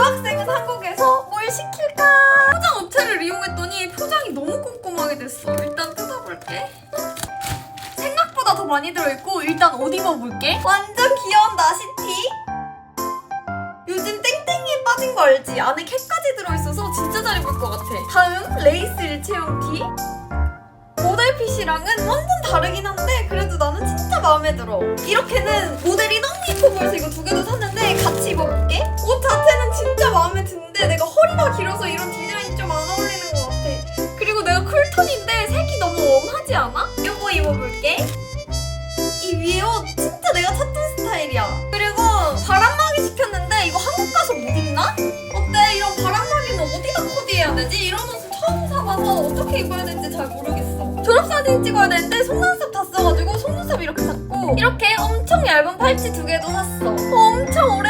유학생은 한국에서 뭘 시킬까? 포장 업체를 이용했더니 포장이 너무 꼼꼼하게 됐어. 일단 뜯어볼게. 생각보다 더 많이 들어있고 일단 옷 입어볼게. 완전 귀여운 나시티. 요즘 땡땡이에 빠진 거 알지? 안에 캣까지 들어있어서 진짜 잘 입을 것 같아. 다음 레이스 일체형 티. 모델 핏이랑은 완전 다르긴 한데 그래도 나는 진짜 마음에 들어. 이렇게는 모델이 너무 길어서 이런 디자인이 좀안 어울리는 것 같아. 그리고 내가 쿨톤인데 색이 너무 웜하지 않아? 이거 입어볼게. 이 위에 옷 진짜 내가 찾던 스타일이야. 그리고 바람막이 시켰는데 이거 한국 가서 못 입나? 어때? 이런 바람막이는 어디다 코디해야 되지? 이런 옷은 처음 사봐서 어떻게 입어야 될지 잘 모르겠어. 졸업사진 찍어야 되는데 속눈썹 다 써가지고 속눈썹 이렇게 샀고 이렇게 엄청 얇은 팔찌 두 개도 샀어. 엄청 오랜만에